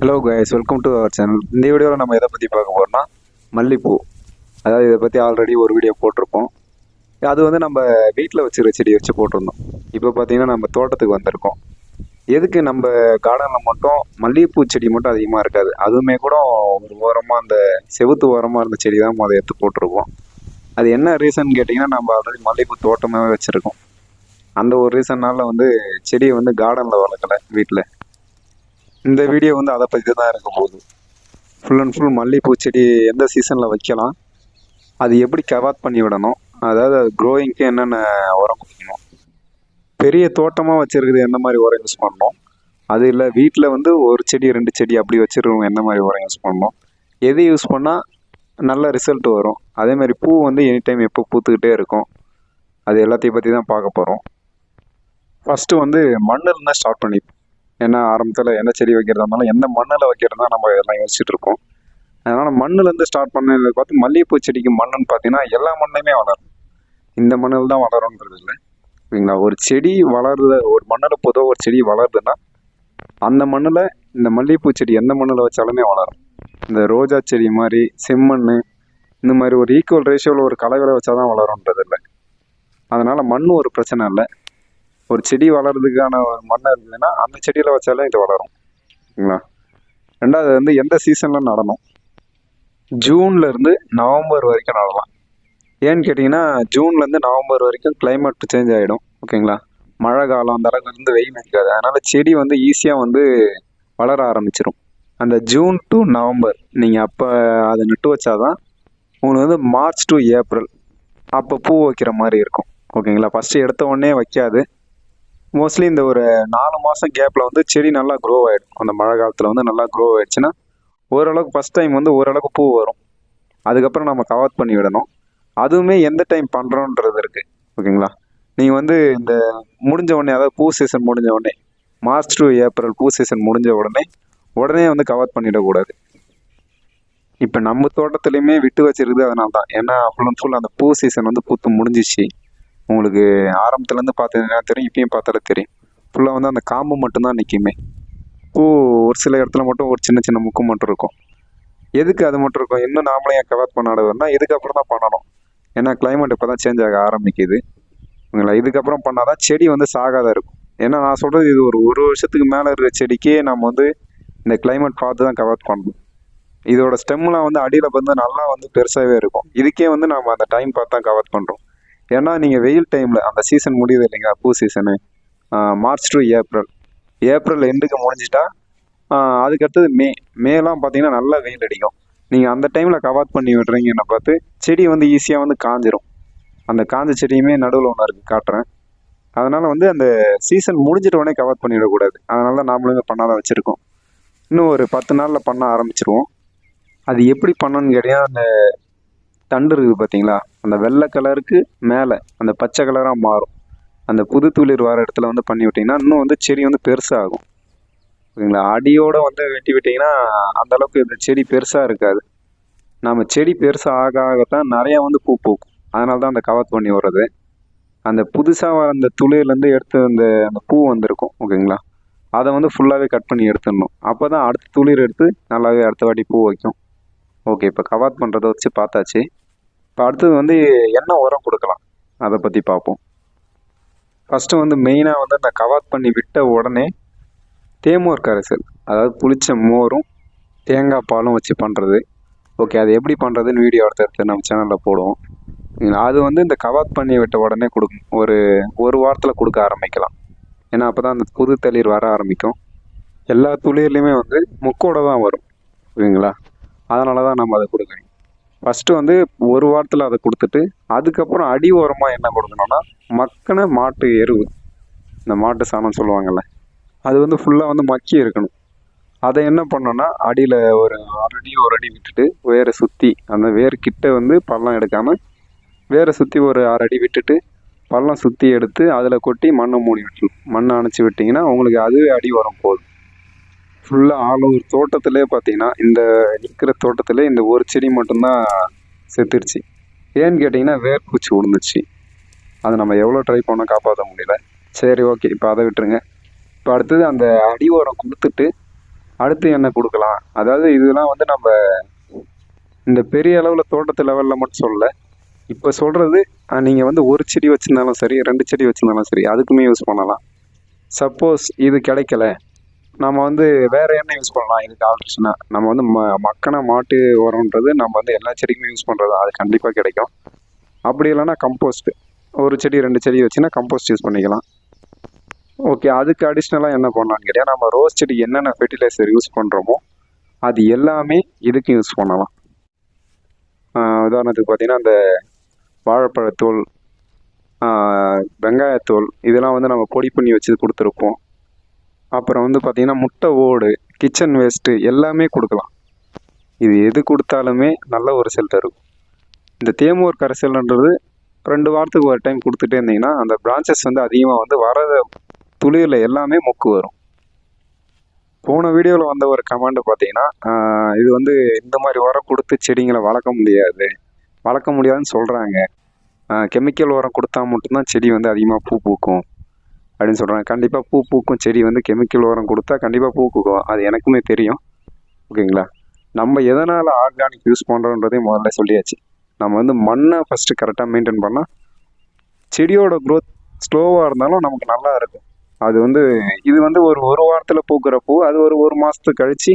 Hello guys welcome to our channel இந்த வீடியோவில் நம்ம எதை பற்றி பார்க்க போகிறோம்னா மல்லிப்பூ. அதாவது இதை பற்றி ஆல்ரெடி ஒரு வீடியோ போட்டிருப்போம். அது வந்து நம்ம வீட்டில் வச்சுருக்க செடி வச்சு போட்டிருந்தோம். இப்போ பார்த்திங்கன்னா நம்ம தோட்டத்துக்கு வந்திருக்கோம். எதுக்கு நம்ம கார்டனில் மட்டும் மல்லிகைப்பூ செடி மட்டும் அதிகமாக இருக்காது? அதுவுமே கூட ஒரு ஓரமாக அந்த செவுத்து ஓரமாக இருந்த செடி தான் அதை எடுத்து போட்டிருக்கோம். அது என்ன ரீசன் கேட்டிங்கன்னா நம்ம ஆல்ரெடி மல்லிகைப்பூ தோட்டமாகவே வச்சுருக்கோம். அந்த ஒரு ரீசன்னால் வந்து செடியை வந்து கார்டனில் வளர்க்கலை வீட்டில் இந்த வீடியோ வந்து அதை பற்றி தான் இருக்கும் போது ஃபுல் அண்ட் ஃபுல் மல்லிகைப்பூ செடி எந்த சீசனில் வைக்கலாம் அது எப்படி கவாத் பண்ணி விடணும் அதாவது அது க்ரோயிங்க்கு என்னென்ன உரம் கொடுக்கணும் பெரிய தோட்டமாக வச்சுருக்குது எந்த மாதிரி உரம் யூஸ் பண்ணணும் அது இல்லை வீட்டில் வந்து ஒரு செடி ரெண்டு செடி அப்படி வச்சுருக்கவங்க எந்த மாதிரி உரம் யூஸ் பண்ணணும் எது யூஸ் பண்ணால் நல்ல ரிசல்ட் வரும். அதே மாதிரி பூ வந்து எனி டைம் எப்போ பூத்துக்கிட்டே இருக்கும் அது எல்லாத்தையும் பற்றி தான் பார்க்க போகிறோம் ஃபஸ்ட்டு வந்து மண்ணில் இருந்தால் ஸ்டார்ட் பண்ணிப்போம் ஏன்னா ஆரம்பத்தில் என்ன செடி வைக்கிறதா இருந்தாலும் எந்த மண்ணில் வைக்கிறதா நம்ம எல்லாம் யோசிச்சுட்டு இருக்கோம். அதனால் மண்ணுலேருந்து ஸ்டார்ட் பண்ணது பார்த்து மல்லிகைப்பூ செடிக்கு மண்ணுன்னு பார்த்தீங்கன்னா எல்லா மண்ணுமே வளரும். இந்த மண்ணில் தான் வளரும்ன்றது இல்லை. சரிங்களா? ஒரு செடி வளருது ஒரு மண்ணில் பொதுவாக ஒரு செடி வளருதுன்னா அந்த மண்ணில் இந்த மல்லிகைப்பூ செடி எந்த மண்ணில் வச்சாலுமே வளரும். இந்த ரோஜா செடி மாதிரி செம்மண் இந்த மாதிரி ஒரு ஈக்குவல் ரேஷியோவில் ஒரு கலவையில் வச்சா தான் வளரும்ன்றது இல்லை. அதனால் மண் ஒரு பிரச்சனை இல்லை. ஒரு செடி வளர்றதுக்கான ஒரு இருந்ததுன்னா அந்த செடியில் வச்சாலே இது வளரும். ஓகேங்களா? ரெண்டாவது வந்து எந்த சீசனில் நடணும்? ஜூன்ல இருந்து நவம்பர் வரைக்கும் நடலாம். ஏன்னு கேட்டிங்கன்னா ஜூன்லேருந்து நவம்பர் வரைக்கும் கிளைமேட் சேஞ்ச் ஆகிடும் ஓகேங்களா? மழை காலம் அந்த அளவுக்கு வெயில் இருக்காது அதனால் செடி வந்து ஈஸியாக வந்து வளர ஆரம்பிச்சிடும் அந்த ஜூன் டு நவம்பர் நீங்கள் அப்போ அதை நட்டு வச்சாதான் உங்களுக்கு வந்து மார்ச் டு ஏப்ரல் அப்போ பூ வைக்கிற மாதிரி இருக்கும். ஓகேங்களா? ஃபஸ்ட்டு எடுத்த உடனே வைக்காது. மோஸ்ட்லி இந்த ஒரு நாலு மாதம் கேப்பில் வந்து செடி நல்லா க்ரோ ஆகிடும் அந்த மழை காலத்தில் வந்து நல்லா க்ரோ ஆயிடுச்சுன்னா ஓரளவுக்கு ஃபஸ்ட் டைம் வந்து ஓரளவுக்கு பூ வரும். அதுக்கப்புறம் நம்ம கவர் பண்ணி விடணும். அதுவுமே எந்த டைம் பண்ணுறோன்றது இருக்குது ஓகேங்களா? நீங்கள் வந்து இந்த முடிஞ்ச உடனே அதாவது பூ சீசன் முடிஞ்ச உடனே மார்ச் டு ஏப்ரல் பூ சீசன் முடிஞ்ச உடனே உடனே வந்து கவர் பண்ணிடக்கூடாது. இப்போ நம்ம தோட்டத்துலையுமே விட்டு வச்சிருக்குது அதனால தான் ஏன்னா ஃபுல் அண்ட் ஃபுல் அந்த பூ சீசன் வந்து பூத்து முடிஞ்சிச்சு. உங்களுக்கு ஆரம்பத்துலேருந்து பார்த்தீங்கன்னா தெரியும் இப்பயும் பார்த்தாலே தெரியும். ஃபுல்லாக வந்து அந்த காம்பு மட்டும்தான் நிற்குமே பூ ஒரு சில இடத்துல மட்டும் ஒரு சின்ன சின்ன முக்கு மட்டும் இருக்கும். எதுக்கு அது மட்டும் இருக்கும்? இன்னும் நாமளே ஏன் கவர் பண்ணாடுன்னா இதுக்கப்புறம் தான் பண்ணணும். ஏன்னா கிளைமேட் இப்போ தான் சேஞ்ச் ஆக ஆரம்பிக்குது. உங்களை இதுக்கப்புறம் பண்ணால் தான் செடி வந்து சாகாத இருக்கும். ஏன்னா நான் சொல்கிறது இது ஒரு ஒரு வருஷத்துக்கு மேலே இருக்கிற செடிக்கே நம்ம வந்து இந்த கிளைமேட் பார்த்து தான் கவர் பண்ணணும். இதோட ஸ்டெம்லாம் வந்து அடியில் வந்து நல்லா வந்து பெருசாகவே இருக்கும். இதுக்கே வந்து நம்ம அந்த டைம் பார்த்து தான் கவர் பண்ணுறோம் ஏன்னா நீங்கள் வெயில் டைமில் அந்த சீசன் முடியுது இல்லைங்களா பூ season March to April April எண்டுக்கு முடிஞ்சிட்டா அதுக்கடுத்தது மே மேலாம் பார்த்தீங்கன்னா நல்லா வெயில் அடிக்கும். நீங்கள் அந்த டைமில் கவாத் பண்ணி விடுறீங்கன்னு பார்த்து செடி வந்து ஈஸியாக வந்து காஞ்சிரும். அந்த காஞ்ச செடியுமே நடுவில் ஒன்று இருக்குது காட்டுறேன். அதனால் வந்து அந்த சீசன் முடிஞ்சிட்ட உடனே கவர் பண்ணிடக்கூடாது. அதனால தான் நாமளுமே பண்ணாதான் வச்சுருக்கோம். இன்னும் ஒரு பத்து நாளில் பண்ண ஆரம்பிச்சிருவோம். அது எப்படி பண்ணணும்னு கேட்டீங்கன்னா அந்த தண்டு இருக்குது பார்த்தீங்களா அந்த வெள்ளை கலருக்கு மேலே அந்த பச்சை கலராக மாறும். அந்த புது துளிர் வர இடத்துல வந்து பண்ணி விட்டிங்கன்னா இன்னும் வந்து செடி வந்து பெருசாகும் ஓகேங்களா அடியோடு வந்து வெட்டி விட்டிங்கன்னா அந்தளவுக்கு இந்த செடி பெருசாக இருக்காது. நம்ம செடி பெருசாக ஆக ஆகத்தான் நிறையா வந்து பூ பூக்கும். அதனால தான் அந்த கவர் பண்ணி வர்றது அந்த புதுசாக வர அந்த துளிர்லேருந்து எடுத்து அந்த அந்த பூ வந்திருக்கும். ஓகேங்களா? அதை வந்து ஃபுல்லாகவே கட் பண்ணி எடுத்துடணும். அப்போ தான் அடுத்த துளிர் எடுத்து நல்லாவே அடுத்த வாட்டி பூ வைக்கும். ஓகே இப்போ கவாத் பண்ணுறத வச்சு பார்த்தாச்சு. இப்போ அடுத்தது வந்து என்ன உரம் கொடுக்கலாம்? அதை பற்றி பார்ப்போம் ஃபஸ்ட்டு வந்து மெயினாக வந்து அந்த கவாத் பண்ணி விட்ட உடனே தேமோர் கரைசல் அதாவது புளிச்ச மோரும் தேங்காய் பாலும் வச்சு பண்ணுறது ஓகே அது எப்படி பண்ணுறதுன்னு வீடியோ எடுத்து எடுத்து நம்ம சேனலில் போடுவோம். அது வந்து இந்த கவாத் பண்ணி விட்ட உடனே கொடுக்கும் ஒரு ஒரு வாரத்தில் கொடுக்க ஆரம்பிக்கலாம். ஏன்னா அப்போ தான் அந்த புது தளிர் வர ஆரம்பிக்கும். எல்லா துளிர்லையுமே வந்து முக்கோட தான் வரும். ஓகேங்களா அதனால தான் நம்ம அதை கொடுக்கணும் ஃபஸ்ட்டு வந்து ஒரு வாரத்தில் அதை கொடுத்துட்டு அதுக்கப்புறம் அடி ஓரமாக என்ன கொடுக்கணும்னா மக்கின மாட்டு எருவு. இந்த மாட்டு சாணம் சொல்லுவாங்கள்ல அது வந்து ஃபுல்லாக வந்து மக்கி இருக்கணும். அதை என்ன பண்ணோன்னா அடியில் ஒரு ஆறு அடி ஒரு அடி விட்டுட்டு வேரை சுற்றி அந்த வேர் கிட்ட வந்து பள்ளம் எடுக்காமல் வேரை சுற்றி ஒரு ஆறு அடி விட்டுட்டு பள்ளம் சுற்றி எடுத்து அதில் கொட்டி மண்ணை மூடி விட்டுரும் மண்ணை அணைச்சி விட்டிங்கன்னா உங்களுக்கு அதுவே அடி உரம் போதும். ஃபுல்லாக ஆல் ஓவர் தோட்டத்திலே பார்த்தீங்கன்னா இந்த இருக்கிற தோட்டத்திலே இந்த ஒரு செடி மட்டும்தான் செத்துருச்சு. ஏன்னு கேட்டிங்கன்னா வேர்பூச்சி விழுந்துச்சு அதை நம்ம எவ்வளோ ட்ரை பண்ணோம் காப்பாற்ற முடியல. சரி ஓகே இப்போ அதை விட்டுருங்க. இப்போ அடுத்தது அந்த அடி உரம் கொடுத்துட்டு அடுத்து என்ன கொடுக்கலாம்? அதாவது இதெல்லாம் வந்து நம்ம இந்த பெரிய அளவில் தோட்டத்து லெவலில் மட்டும் சொல்லல. இப்போ சொல்கிறது நீங்கள் வந்து ஒரு செடி வச்சுருந்தாலும் சரி ரெண்டு செடி வச்சுருந்தாலும் சரி அதுக்குமே யூஸ் பண்ணலாம். சப்போஸ் இது கிடைக்கல. நம்ம வந்து வேற என்ன யூஸ் பண்ணலாம். இதுக்கு ஆல்ட்ரேஷனாக நம்ம வந்து ம மக்கான மாட்டு உரம்ன்றது நம்ம வந்து எல்லா செடிக்குமே யூஸ் பண்ணுறது அது கண்டிப்பாக கிடைக்கும். அப்படி இல்லைன்னா கம்போஸ்ட் ஒரு செடி ரெண்டு செடி வச்சுன்னா கம்போஸ்ட் யூஸ் பண்ணிக்கலாம். ஓகே அதுக்கு அடிஷ்னலாக என்ன பண்ணலாம்னு கேட்டால் நம்ம ரோஸ் செடி என்னென்ன ஃபெர்டிலைசர் யூஸ் பண்ணுறோமோ அது எல்லாமே இதுக்கு யூஸ் பண்ணலாம். உதாரணத்துக்கு பார்த்தீங்கன்னா அந்த வாழைப்பழத்தோல் வெங்காயத்தோல் இதெல்லாம் வந்து நம்ம பொடி பண்ணி வச்சு கொடுத்துருப்போம். அப்புறம் வந்து பார்த்தீங்கன்னா முட்டை ஓடு கிச்சன் வேஸ்ட்டு எல்லாமே கொடுக்கலாம். இது எது கொடுத்தாலுமே நல்ல ஒரு ரிசல்ட் இருக்கும். இந்த தேமூர் கரைசல்ன்றது ரெண்டு வாரத்துக்கு ஒரு டைம் கொடுத்துட்டே இருந்தீங்கன்னா அந்த பிரான்ச்சஸ் வந்து அதிகமாக வந்து வர துளிரில் எல்லாமே மொக்கு வரும். போன வீடியோவில் வந்த ஒரு கமெண்ட் பார்த்தீங்கன்னா இது வந்து இந்த மாதிரி உரம் கொடுத்து செடிங்களை வளர்க்க முடியாது. வளர்க்க முடியாதுன்னு சொல்கிறாங்க கெமிக்கல் உரம் கொடுத்தா மட்டும்தான் செடி வந்து அதிகமாக பூ பூக்கும். அப்படின்னு சொல்கிறாங்க கண்டிப்பாக பூ பூக்கும் செடி வந்து கெமிக்கல் உரம் கொடுத்தா கண்டிப்பாக பூக்குக்கும் அது எனக்குமே தெரியும். ஓகேங்களா நம்ம எதனால் ஆர்கானிக் யூஸ் பண்ணுறோன்றதையும் முதல்ல சொல்லியாச்சு. நம்ம வந்து மண்ணை ஃபஸ்ட்டு கரெக்டாக மெயின்டைன் பண்ணால் செடியோட க்ரோத் ஸ்லோவாக இருந்தாலும் நமக்கு நல்லா இருக்கும். அது வந்து இது வந்து ஒரு ஒரு வாரத்தில் பூக்கிற பூ அது ஒரு ஒரு மாதத்துக்கு கழித்து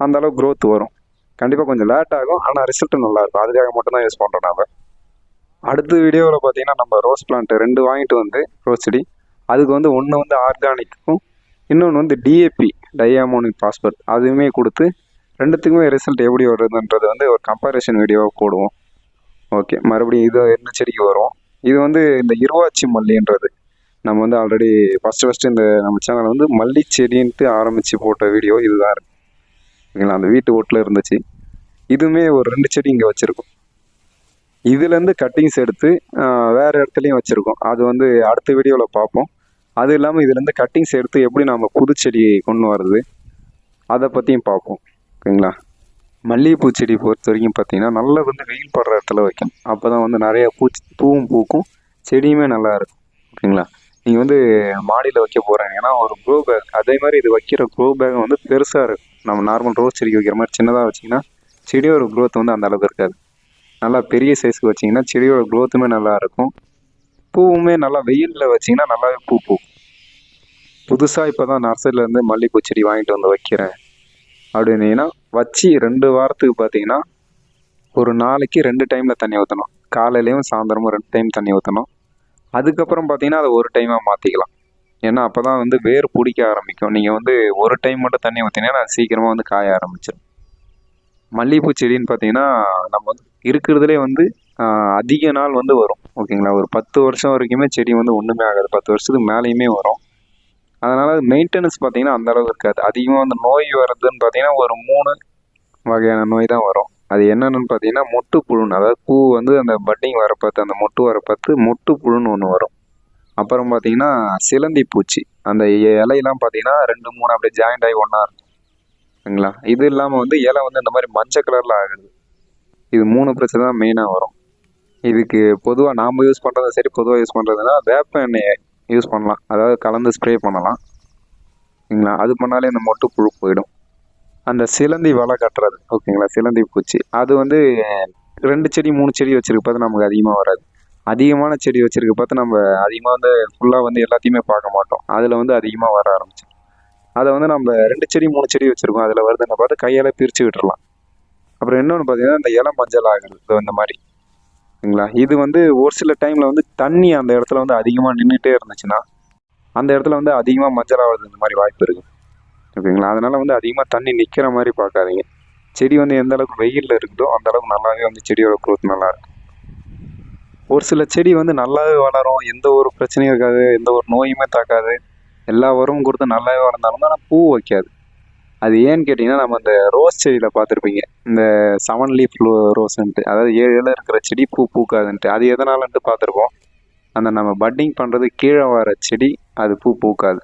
அந்தளவு க்ரோத் வரும். கண்டிப்பாக கொஞ்சம் லேட் ஆகும். ஆனால் ரிசல்ட்டு நல்லாயிருக்கும் அதுக்காக மட்டும்தான் யூஸ் பண்ணுறோம் நம்ம அடுத்த வீடியோவில் பார்த்தீங்கன்னா நம்ம ரோஸ் பிளான்ட் ரெண்டு வாங்கிட்டு வந்து ரோஸ் செடி அதுக்கு வந்து ஒன்று வந்து ஆர்கானிக்கும் இன்னொன்று வந்து டிஏபி டையாமோனிக் பாஸ்பர் அதுவுமே கொடுத்து ரெண்டுத்துக்குமே ரிசல்ட் எப்படி வருதுன்றது வந்து ஒரு கம்பேரிஷன் வீடியோவாக போடுவோம். ஓகே மறுபடியும் இது என்ன செடிக்கு வரும்? இது வந்து இந்த இருவாச்சி மல்லின்றது. நம்ம வந்து ஆல்ரெடி ஃபஸ்ட்டு ஃபஸ்ட்டு இந்த நம்ம சேனல் வந்து மல்லி செடின்ட்டு ஆரம்பித்து போட்ட வீடியோ இதுதான் இருக்குது ஓகேங்களா? அந்த வீட்டு ஓட்டில் இருந்துச்சு. இதுவுமே ஒரு ரெண்டு செடி இங்கே வச்சுருக்கோம். இதுலேருந்து கட்டிங்ஸ் எடுத்து வேறு இடத்துலையும் வச்சுருக்கோம். அது வந்து அடுத்த வீடியோவில் பார்ப்போம். அது இல்லாமல் இதுலேருந்து கட்டிங்ஸ் எடுத்து எப்படி நம்ம புது கொண்டு வர்றது? அதை பற்றியும் பார்ப்போம். ஓகேங்களா? மல்லிகைப்பூ செடி பொறுத்த வரைக்கும் பார்த்தீங்கன்னா நல்லா வந்து வெயில் படுற இடத்துல வைக்கணும். அப்போ தான் வந்து நிறையா பூச்சி பூவும் பூக்கும். செடியுமே நல்லா இருக்கும். ஓகேங்களா? நீங்கள் வந்து மாடியில் வைக்க போகிறீங்கன்னா ஒரு க்ரோ பேக் அதே மாதிரி இது வைக்கிற க்ரோ பேக் வந்து பெருசாக இருக்கும். நம்ம நார்மல் ரோஸ் செடிக்கு வைக்கிற மாதிரி சின்னதாக வச்சிங்கன்னா செடியோட க்ரோத் வந்து அந்த அளவுக்கு இருக்காது. நல்லா பெரிய சைஸ்க்கு வச்சிங்கன்னா செடியோட க்ரோத்துமே நல்லா இருக்கும். பூவுமே நல்லா வெயிலில் வச்சிங்கன்னா நல்லாவே பூ பூக்கும். புதுசாக இப்போ தான் நர்சரியிலேருந்து மல்லிகைப்பூ செடி வாங்கிட்டு வந்து வைக்கிறேன். அப்படின்னீங்கன்னா வச்சு ரெண்டு வாரத்துக்கு பார்த்தீங்கன்னா ஒரு நாளைக்கு ரெண்டு டைமில் தண்ணி ஊற்றணும் காலையிலையும் சாயந்தரமும் ரெண்டு டைம் தண்ணி ஊற்றணும் அதுக்கப்புறம் பார்த்தீங்கன்னா அதை ஒரு டைமாக மாற்றிக்கலாம் ஏன்னா அப்போ தான் வந்து வேர் பிடிக்க ஆரம்பிக்கும். நீங்கள் வந்து ஒரு டைம் மட்டும் தண்ணி ஊற்றினீங்கன்னா அது சீக்கிரமாக வந்து காய ஆரம்பிச்சிடும். மல்லிகைப்பூ செடின்னு பார்த்தீங்கன்னா நம்ம வந்து இருக்கிறதுலே வந்து அதிக நாள் வந்து வரும். ஓகேங்களா? ஒரு பத்து வருஷம் வரைக்குமே செடி வந்து ஒன்றுமே ஆகாது. பத்து வருஷத்துக்கு மேலேயுமே வரும். அதனால் மெயின்டெனன்ஸ் பார்த்தீங்கன்னா அந்தளவு இருக்காது. அதிகமாக அந்த நோய் வர்றதுன்னு பார்த்தீங்கன்னா ஒரு மூணு வகையான நோய் தான் வரும். அது என்னென்னு பார்த்தீங்கன்னா மொட்டு புழுன்னு அதாவது பூ வந்து அந்த பட்டிங் வர பார்த்து அந்த மொட்டு வர பார்த்து மொட்டு புழுன்னு ஒன்று வரும். அப்புறம் பார்த்தீங்கன்னா சிலந்தி பூச்சி அந்த இலையெல்லாம் பார்த்தீங்கன்னா ரெண்டு மூணு அப்படியே ஜாயிண்ட் ஆகி ஒன்றா இருக்குங்களா இது இல்லாமல் வந்து இலை வந்து இந்த மாதிரி மஞ்சள் கலரில் ஆகுது. இது மூணு பிரச்சனை தான் மெயினாக வரும். இதுக்கு பொதுவாக நாம் யூஸ் பண்ணுறதும் சரி பொதுவாக யூஸ் பண்ணுறதுனா வேப்ப எண்ணெயை யூஸ் பண்ணலாம். அதாவது கலந்து ஸ்ப்ரே பண்ணலாம். சரிங்களா? அது பண்ணாலே இந்த மொட்டு புழு போயிடும். அந்த சிலந்தி வலை கட்டுறது ஓகேங்களா? சிலந்தி பூச்சி. அது வந்து ரெண்டு செடி மூணு செடி வச்சுருக்க பார்த்து நமக்கு அதிகமாக வராது. அதிகமான செடி வச்சுருக்க பார்த்து நம்ம அதிகமாக வந்து ஃபுல்லாக வந்து எல்லாத்தையுமே பார்க்க மாட்டோம். அதில் வந்து அதிகமாக வர ஆரம்பிச்சு அதை வந்து நம்ம ரெண்டு செடி மூணு செடி வச்சுருக்கோம். அதில் வருதுன்னு பார்த்து கையால் பிரித்து விட்டுறலாம். அப்புறம் இன்னொன்று பார்த்தீங்கன்னா இந்த இலை மஞ்சள் ஆகுது இந்த மாதிரி. ஓகேங்களா இது வந்து ஒரு சில டைமில் வந்து தண்ணி அந்த இடத்துல வந்து அதிகமாக நின்றுட்டே இருந்துச்சுன்னா அந்த இடத்துல வந்து அதிகமாக மஞ்சள் ஆகுறது இந்த மாதிரி வாய்ப்பு இருக்குது ஓகேங்களா? அதனால் வந்து அதிகமாக தண்ணி நிற்கிற மாதிரி பார்க்காதீங்க. செடி வந்து எந்த அளவுக்கு வெயிலில் இருக்குதோ அந்த அளவுக்கு நல்லாவே வந்து செடியோட குரோத் நல்லா இருக்கும் ஒரு சில செடி வந்து நல்லாவே வளரும். எந்த ஒரு பிரச்சனையும் இருக்காது. எந்த ஒரு நோயுமே தாக்காது. எல்லா உரமும் கொடுத்து நல்லாவே வளர்ந்தாலும் ஆனால் பூ வைக்காது. அது ஏன்னு கேட்டிங்கன்னா நம்ம அந்த ரோஸ் செடியில் பார்த்துருப்பீங்க. இந்த செவன் லீஃப் ரோஸ்ன்ட்டு அதாவது ஏழு இலை இருக்கிற செடி பூ பூக்காதுன்ட்டு. அது எதனாலன்ட்டு பார்த்துருப்போம். அந்த நம்ம பட்டிங் பண்ணுறது கீழே வர செடி அது பூ பூக்காது.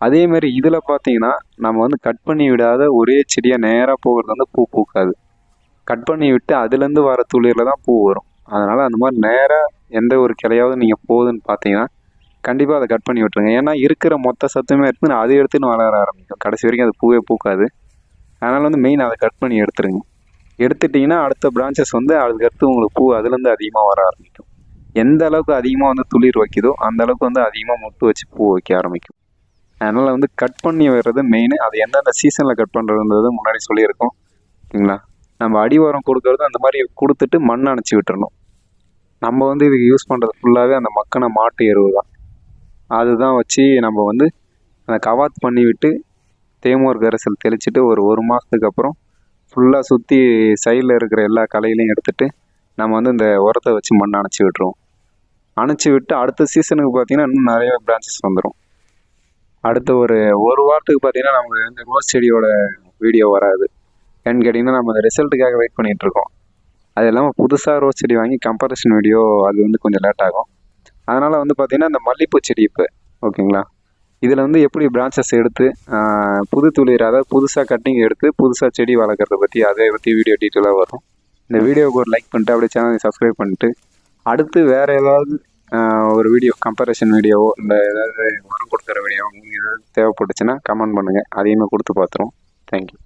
அதே மாதிரி இதில் பார்த்தீங்கன்னா நம்ம வந்து கட் பண்ணி விடாத ஒரே செடியாக நேராக போகிறது வந்து பூ பூக்காது. கட் பண்ணி விட்டு அதுலேருந்து வர துளிரில் தான் பூ வரும். அதனால் அந்த மாதிரி நேராக எந்த ஒரு கிளையாவது நீங்கள் போகுதுன்னு பார்த்தீங்கன்னா கண்டிப்பாக அதை கட் பண்ணி விட்டுருங்க. ஏன்னா இருக்கிற மொத்த சத்துமே எடுத்து அதை எடுத்துன்னு வளர ஆரம்பிக்கும். கடைசி வரைக்கும் அது பூவே பூக்காது. அதனால் வந்து மெயின் அதை கட் பண்ணி எடுத்துருங்க. எடுத்துட்டிங்கன்னா அடுத்த பிரான்ச்சஸ் வந்து அதுக்கடுத்து உங்களுக்கு பூ அதுலேருந்து அதிகமாக வர ஆரம்பிக்கும். எந்த அளவுக்கு அதிகமாக வந்து துளிர் வைக்குதோ அந்த அளவுக்கு வந்து அதிகமாக மொட்டு வச்சு பூ வைக்க ஆரம்பிக்கும். அதனால் வந்து கட் பண்ணி வர்றது மெயின் அது எந்தெந்த சீசனில் கட் பண்ணுறதுன்றது முன்னாடி சொல்லியிருக்கோம். ஓகேங்களா நம்ம அடி உரம் கொடுக்கறது அந்த மாதிரி கொடுத்துட்டு மண் அணைச்சி விட்டுறணும். நம்ம வந்து இதுக்கு யூஸ் பண்ணுறது ஃபுல்லாகவே அந்த மக்கின மாட்டு எருவு தான். அதுதான் வச்சு நம்ம வந்து அந்த கவாத் பண்ணி விட்டு தேமோர் கரைசல் தெளிச்சுட்டு ஒரு ஒரு மாதத்துக்கு அப்புறம் ஃபுல்லாக சுற்றி சைடில் இருக்கிற எல்லா கலையிலையும் எடுத்துகிட்டு நம்ம வந்து இந்த உரத்தை வச்சு மண் அணைச்சி விட்டுருவோம். அணைச்சி விட்டு அடுத்த சீசனுக்கு பார்த்தீங்கன்னா இன்னும் நிறைய பிரான்ச்சஸ் வந்துடும் அடுத்த ஒரு ஒரு வாரத்துக்கு பார்த்தீங்கன்னா நமக்கு இந்த ரோஸ் செடியோட வீடியோ வராது. ஏன்னு கேட்டிங்கன்னா நம்ம அந்த ரிசல்ட்டுக்காக வெயிட் பண்ணிகிட்ருக்கோம் அது இல்லாமல் புதுசாக ரோஸ் செடி வாங்கி கம்பேரிசன் வீடியோ அது வந்து கொஞ்சம் லேட் ஆகும். அதனால் வந்து பார்த்திங்கன்னா இந்த மல்லிப்பூ செடி இப்போ ஓகேங்களா? இதில் வந்து எப்படி பிரான்ச்சஸ் எடுத்து புது துளிர் அதாவது புதுசாக கட்டிங் எடுத்து புதுசாக செடி வளர்க்குறத பற்றி அதை பற்றி வீடியோ டீட்டெயிலாக வரும். இந்த வீடியோவுக்கு ஒரு லைக் பண்ணிட்டு அப்படியே சேனலை சப்ஸ்கிரைப் பண்ணிட்டு அடுத்து வேறு ஏதாவது ஒரு வீடியோ கம்பேரிசன் வீடியோவோ இல்லை ஏதாவது உரம் கொடுக்குற வீடியோ உங்களுக்கு ஏதாவது தேவைப்பட்டுச்சுன்னா கமெண்ட் பண்ணுங்கள் அதையுமே கொடுத்து பார்த்துருவோம். தேங்க்யூ